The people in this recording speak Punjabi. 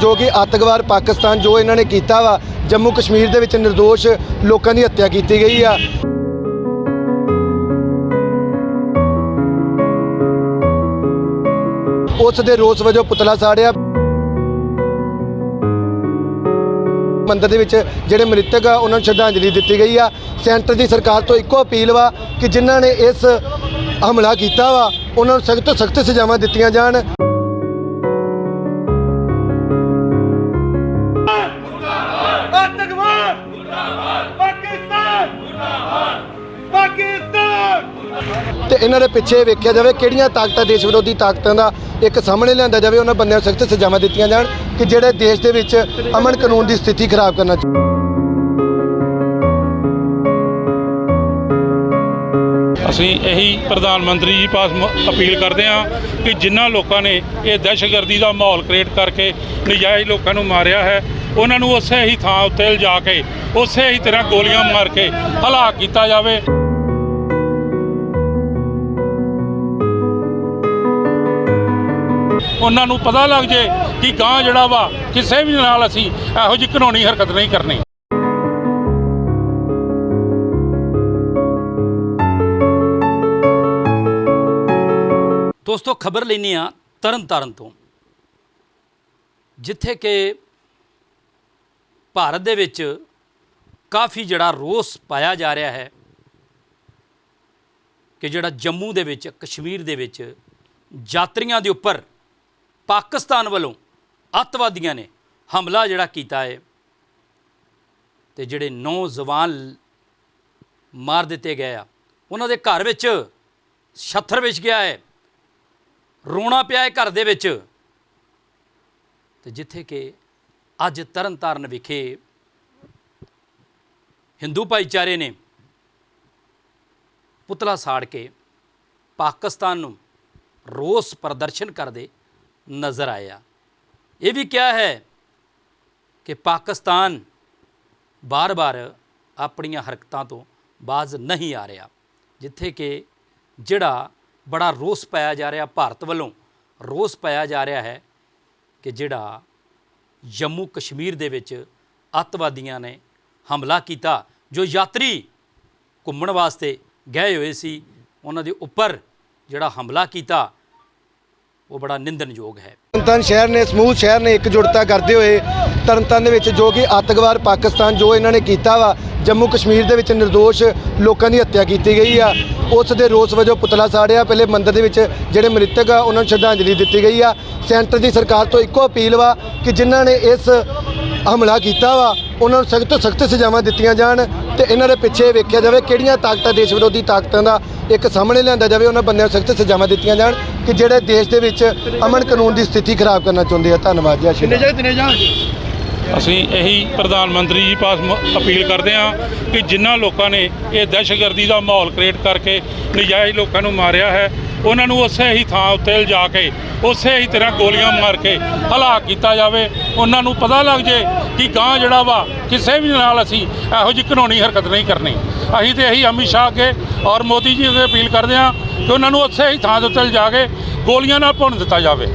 ਜੋ ਕਿ ਅੱਤਵਾਦ ਪਾਕਿਸਤਾਨ ਜੋ ਇਹਨਾਂ ਨੇ ਕੀਤਾ ਵਾ, ਜੰਮੂ ਕਸ਼ਮੀਰ ਦੇ ਵਿੱਚ નિર્ਦੋਸ਼ ਲੋਕਾਂ ਦੀ ਹੱਤਿਆ ਕੀਤੀ ਗਈ ਆ। ਉਸ ਦੇ ਰੋਸ ਵਜੋਂ ਪੁਤਲਾ ਸਾੜਿਆ। ਮੰਦਰ ਦੇ ਵਿੱਚ ਜਿਹੜੇ ਮ੍ਰਿਤਕ ਆ, ਉਹਨਾਂ ਨੂੰ ਸ਼ਰਧਾਂਜਲੀ ਦਿੱਤੀ ਗਈ ਆ। ਸੈਂਟਰ ਦੀ ਸਰਕਾਰ ਤੋਂ ਇੱਕੋ ਅਪੀਲ ਵਾ ਕਿ ਜਿਨ੍ਹਾਂ ਨੇ ਇਸ ਹਮਲਾ ਕੀਤਾ ਵਾ, ਉਹਨਾਂ ਨੂੰ ਸਖਤ ਤੋਂ ਸਖਤ ਸਜ਼ਾਵਾਂ ਦਿੱਤੀਆਂ ਜਾਣ। ਤੇ ਇਹਨਾਂ ਦੇ ਪਿੱਛੇ ਵੇਖਿਆ ਜਾਵੇ ਕਿਹੜੀਆਂ ਤਾਕਤਾਂ, ਦੇਸ਼ ਵਿਰੋਧੀ ਤਾਕਤਾਂ ਦਾ ਇੱਕ ਸਾਹਮਣੇ ਲਿਆਂਦਾ ਜਾਵੇ, ਉਹਨਾਂ ਬੰਦਿਆਂ ਨੂੰ ਸਖਤ ਸਜ਼ਾਵਾਂ ਦਿੱਤੀਆਂ ਜਾਣ। ਕਿ ਜਿਹੜੇ ਦੇਸ਼ ਦੇ ਵਿੱਚ ਅਮਨ ਕਾਨੂੰਨ ਦੀ ਸਥਿਤੀ ਖਰਾਬ ਕਰਨਾ ਚਾਹੁੰਦੇ। ਅਸੀਂ ਇਹੀ ਪ੍ਰਧਾਨ ਮੰਤਰੀ ਜੀ ਪਾਸ ਅਪੀਲ ਕਰਦੇ ਹਾਂ ਕਿ ਜਿਨ੍ਹਾਂ ਲੋਕਾਂ ਨੇ ਇਹ ਦਹਿਸ਼ਤਗਰਦੀ ਦਾ ਮਾਹੌਲ ਕ੍ਰੀਏਟ ਕਰਕੇ ਨਜਾਇਜ਼ ਲੋਕਾਂ ਨੂੰ ਮਾਰਿਆ ਹੈ, ਉਹਨਾਂ ਨੂੰ ਉਸੇ ਹੀ ਥਾਂ ਉੱਤੇ ਲਿਜਾ ਕੇ, ਉਸੇ ਹੀ ਤਰ੍ਹਾਂ ਗੋਲੀਆਂ ਮਾਰ ਕੇ ਹਲਾਕ ਕੀਤਾ ਜਾਵੇ। ਉਹਨਾਂ ਨੂੰ ਪਤਾ ਲੱਗ ਜੇ ਕਿ ਗਾਂ ਜਿਹੜਾ ਵਾ ਕਿਸੇ ਵੀ ਨਾਲ ਅਸੀਂ ਇਹੋ ਜਿਹੀ ਕਾਨੂੰਨੀ ਹਰਕਤ ਨਹੀਂ ਕਰਨੀ। ਦੋਸਤੋ, ਖਬਰ ਲੈਂਦੇ ਆ ਤਰਨ ਤਾਰਨ ਤੋਂ। ਜਿੱਥੇ ਕਿ ਭਾਰਤ ਦੇ ਵਿੱਚ ਕਾਫੀ ਜਿਹੜਾ ਰੋਸ ਪਾਇਆ ਜਾ ਰਿਹਾ ਹੈ ਕਿ ਜਿਹੜਾ ਜੰਮੂ ਦੇ ਵਿੱਚ, ਕਸ਼ਮੀਰ ਦੇ ਵਿੱਚ ਯਾਤਰੀਆਂ ਦੇ ਉੱਪਰ ਪਾਕਿਸਤਾਨ ਵੱਲੋਂ ਅੱਤਵਾਦੀਆਂ ਨੇ ਹਮਲਾ ਜਿਹੜਾ ਕੀਤਾ ਹੈ ਤੇ ਜਿਹੜੇ ਨੌਜਵਾਨ ਮਾਰ ਦਿੱਤੇ ਗਏ ਆ। ਉਹਨਾਂ ਦੇ ਘਰ ਵਿੱਚ ਛੱਥਰ ਵਿੱਚ ਗਿਆ ਹੈ, ਰੋਣਾ ਪਿਆ ਹੈ ਘਰ ਦੇ ਵਿੱਚ। ਤੇ ਜਿੱਥੇ ਕਿ ਅੱਜ ਤਰਨਤਾਰਨ ਵਿਖੇ ਹਿੰਦੂ ਭਾਈਚਾਰੇ ਨੇ ਪੁਤਲਾ ਸਾੜ ਕੇ ਪਾਕਿਸਤਾਨ ਨੂੰ ਰੋਸ ਪ੍ਰਦਰਸ਼ਨ ਕਰਦੇ ਨਜ਼ਰ ਆਇਆ। ਇਹ ਵੀ ਕਿਹਾ ਹੈ ਕਿ ਪਾਕਿਸਤਾਨ ਬਾਰ-ਬਾਰ ਆਪਣੀਆਂ ਹਰਕਤਾਂ ਤੋਂ ਬਾਜ਼ ਨਹੀਂ ਆ ਰਿਹਾ, ਜਿੱਥੇ ਕਿ ਜਿਹੜਾ ਬੜਾ ਰੋਸ ਪਾਇਆ ਜਾ ਰਿਹਾ ਭਾਰਤ ਵੱਲੋਂ, ਰੋਸ ਪਾਇਆ ਜਾ ਰਿਹਾ ਹੈ ਕਿ ਜਿਹੜਾ ਜੰਮੂ ਕਸ਼ਮੀਰ ਦੇ ਵਿੱਚ ਅੱਤਵਾਦੀਆਂ ਨੇ ਹਮਲਾ ਕੀਤਾ, ਜੋ ਯਾਤਰੀ ਘੁੰਮਣ ਵਾਸਤੇ ਗਏ ਹੋਏ ਸੀ, ਉਹਨਾਂ ਦੇ ਉੱਪਰ ਜਿਹੜਾ ਹਮਲਾ ਕੀਤਾ ਉਹ ਬੜਾ ਨਿੰਦਨਯੋਗ ਹੈ। ਤਰਨਤਾਰਨ ਸ਼ਹਿਰ ਨੇ, ਸਮੂਹ ਸ਼ਹਿਰ ਨੇ ਇਕਜੁੱਟਤਾ ਕਰਦੇ ਹੋਏ ਤਰਨਤਾਰਨ ਦੇ ਵਿੱਚ ਜੋ ਕਿ ਅੱਤਵਾਦ ਪਾਕਿਸਤਾਨ ਜੋ ਇਹਨਾਂ ਨੇ ਕੀਤਾ ਵਾ, ਜੰਮੂ ਕਸ਼ਮੀਰ ਦੇ ਵਿੱਚ નિર્ਦੋਸ਼ ਲੋਕਾਂ ਦੀ ਹੱਤਿਆ ਕੀਤੀ ਗਈ ਆ। ਉਸ ਦੇ ਰੋਸ ਵਜੋਂ ਪੁਤਲਾ ਸਾੜਿਆ, ਪਹਿਲੇ ਮੰਦਰ ਦੇ ਵਿੱਚ ਜਿਹੜੇ ਮ੍ਰਿਤਕ ਆ, ਉਹਨਾਂ ਨੂੰ ਸ਼ਰਧਾਂਜਲੀ ਦਿੱਤੀ ਗਈ ਆ। ਸੈਂਟਰ ਦੀ ਸਰਕਾਰ ਤੋਂ ਇੱਕੋ ਅਪੀਲ ਵਾ ਕਿ ਜਿਨ੍ਹਾਂ ਨੇ ਇਸ ਹਮਲਾ ਕੀਤਾ ਵਾ, ਉਹਨਾਂ ਨੂੰ ਸਖਤ ਤੋਂ ਸਖਤ ਸਜ਼ਾਵਾਂ ਦਿੱਤੀਆਂ ਜਾਣ ਤੇ ਇਹਨਾਂ ਦੇ ਪਿੱਛੇ ਵੇਖਿਆ ਜਾਵੇ ਕਿਹੜੀਆਂ ਤਾਕਤਾਂ, ਦੇਸ਼ ਵਿਰੋਧੀ ਤਾਕਤਾਂ ਦਾ ਇੱਕ ਸਾਹਮਣੇ ਲਿਆਂਦਾ ਜਾਵੇ, ਉਹਨਾਂ ਬੰਦਿਆਂ ਨੂੰ ਸਖਤ ਸਜ਼ਾਵਾਂ ਦਿੱਤੀਆਂ ਜਾਣ। ਕਿ ਜਿਹੜੇ ਦੇਸ਼ ਦੇ ਵਿੱਚ ਅਮਨ ਕਾਨੂੰਨ ਦੀ ਸਥਿਤੀ ਖਰਾਬ ਕਰਨਾ ਚਾਹੁੰਦੇ ਆ ਧੰਨਵਾਦ ਜੀ ਆਸ਼ੀਰਵਾਦ। ਅਸੀਂ ਇਹੀ ਪ੍ਰਧਾਨ ਮੰਤਰੀ ਜੀ ਪਾਸ ਮ- ਅਪੀਲ ਕਰਦੇ ਹਾਂ ਕਿ ਜਿਨ੍ਹਾਂ ਲੋਕਾਂ ਨੇ ਇਹ ਦਹਿਸ਼ਤਗਰਦੀ ਦਾ ਮਾਹੌਲ ਕ੍ਰੀਏਟ ਕਰਕੇ ਨਜਾਇਜ਼ ਲੋਕਾਂ ਨੂੰ ਮਾਰਿਆ ਹੈ ਉਹਨਾਂ ਨੂੰ ਉਸੇ ਹੀ ਥਾਂ ਉੱਤੇ ਲਿਜਾ ਕੇ, ਉਸੇ ਹੀ ਤਰ੍ਹਾਂ ਗੋਲੀਆਂ ਮਾਰ ਕੇ ਹਲਾਕ ਕੀਤਾ ਜਾਵੇ। ਉਹਨਾਂ ਨੂੰ ਪਤਾ ਲੱਗ ਜੇ ਕਿ ਗਾਂ ਜਿਹੜਾ ਵਾ, ਕਿਸੇ ਵੀ ਨਾਲ ਅਸੀਂ ਇਹੋ ਜਿਹੀ ਕਾਨੂੰਨੀ ਹਰਕਤ ਨਹੀਂ ਕਰਨੀ। ਅਸੀਂ ਤੇ ਇਹੀ ਅਮਿਤ ਸ਼ਾਹ ਅੱਗੇ ਔਰ ਮੋਦੀ ਜੀ ਅੱਗੇ ਅਪੀਲ ਕਰਦੇ ਹਾਂ ਕਿ ਉਹਨਾਂ ਨੂੰ ਉਸੇ ਹੀ ਥਾਂ ਦੇ ਉੱਤੇ ਲਿਜਾ ਕੇ ਗੋਲੀਆਂ ਨਾਲ ਭੁੰਨ ਦਿੱਤਾ ਜਾਵੇ।